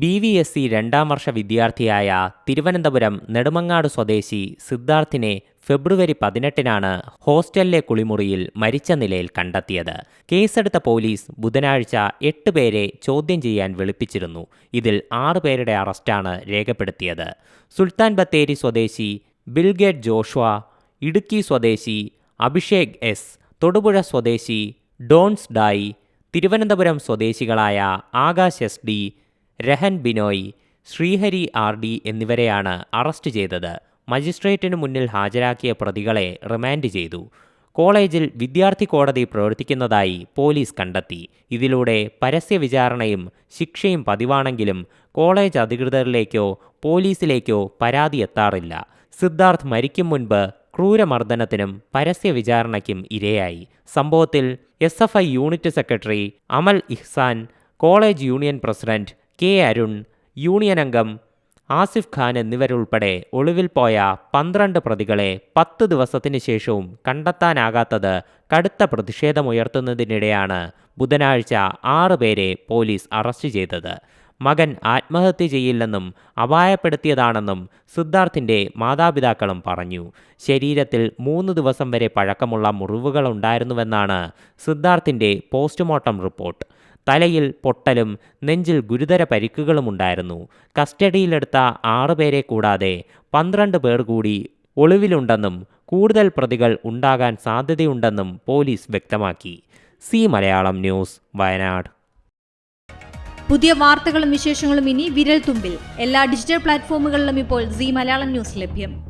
B V S C രണ്ടാം വർഷ വിദ്യാർത്ഥിയായ തിരുവനന്തപുരം നെടുമങ്ങാട് സ്വദേശി സിദ്ധാർത്ഥിനെ ഫെബ്രുവരി പതിനെട്ടിനാണ് ഹോസ്റ്റലിലെ കുളിമുറിയിൽ മരിച്ച നിലയിൽ കണ്ടെത്തിയത്. കേസെടുത്ത പോലീസ് ബുധനാഴ്ച എട്ട് പേരെ ചോദ്യം ചെയ്യാൻ വിളിപ്പിച്ചിരുന്നു. ഇതിൽ ആറ് പേരുടെ അറസ്റ്റാണ് രേഖപ്പെടുത്തിയത്. സുൽത്താൻ ബത്തേരി സ്വദേശി ബിൽഗേറ്റ് ജോഷ്വ ഇടുക്കി സ്വദേശി അഭിഷേക് എസ് തൊടുപുഴ സ്വദേശി ഡോൺസ് ഡായി തിരുവനന്തപുരം സ്വദേശികളായ Akash S D Rahan Binoy Sreehari R D എന്നിവരെയാണ് അറസ്റ്റ് ചെയ്തത്. മജിസ്ട്രേറ്റിനു മുന്നിൽ ഹാജരാക്കിയ പ്രതികളെ റിമാൻഡ് ചെയ്തു. കോളേജിൽ വിദ്യാർത്ഥി കോടതി പ്രവർത്തിക്കുന്നതായി പോലീസ് കണ്ടെത്തി. ഇതിലൂടെ പരസ്യ വിചാരണയും ശിക്ഷയും പതിവാണെങ്കിലും കോളേജ് അധികൃതരിലേക്കോ പോലീസിലേക്കോ പരാതി എത്താറില്ല. സിദ്ധാർത്ഥ് മരിക്കും മുൻപ് ക്രൂരമർദ്ദനത്തിനും പരസ്യ വിചാരണയ്ക്കും ഇരയായി. സംഭവത്തിൽ S unit secretary Amal Ihsan college union president K Arun union അംഗം ആസിഫ് ഖാൻ എന്നിവരുൾപ്പെടെ ഒളിവിൽ പോയ പന്ത്രണ്ട് പ്രതികളെ പത്ത് ദിവസത്തിന് ശേഷവും കണ്ടെത്താനാകാത്തത് കടുത്ത പ്രതിഷേധമുയർത്തുന്നതിനിടെയാണ് ബുധനാഴ്ച ആറ് പേരെ പോലീസ് അറസ്റ്റ് ചെയ്തത്. മകൻ ആത്മഹത്യ ചെയ്യില്ലെന്നും അപായപ്പെടുത്തിയതാണെന്നും സിദ്ധാർത്ഥിന്റെ മാതാപിതാക്കളും പറഞ്ഞു. ശരീരത്തിൽ മൂന്ന് ദിവസം വരെ പഴക്കമുള്ള മുറിവുകളുണ്ടായിരുന്നുവെന്നാണ് സിദ്ധാർത്ഥിന്റെ പോസ്റ്റ്മോർട്ടം റിപ്പോർട്ട്. തലയിൽ പൊട്ടലും നെഞ്ചിൽ ഗുരുതര പരിക്കുകളുമുണ്ടായിരുന്നു കസ്റ്റഡിയിലെടുത്ത ആറുപേരെ കൂടാതെ പന്ത്രണ്ട് പേർ കൂടി ഒളിവിലുണ്ടെന്നും കൂടുതൽ പ്രതികൾ ഉണ്ടാകാൻ സാധ്യതയുണ്ടെന്നും പോലീസ് വ്യക്തമാക്കി. C Malayalam news Wayanad. പുതിയ വാർത്തകളും വിശേഷങ്ങളും ഇനി വിരൽ തുമ്പിൽ എല്ലാ ഡിജിറ്റൽ പ്ലാറ്റ്ഫോമുകളിലും ഇപ്പോൾ സി മലയാളം ന്യൂസ് ലഭ്യം.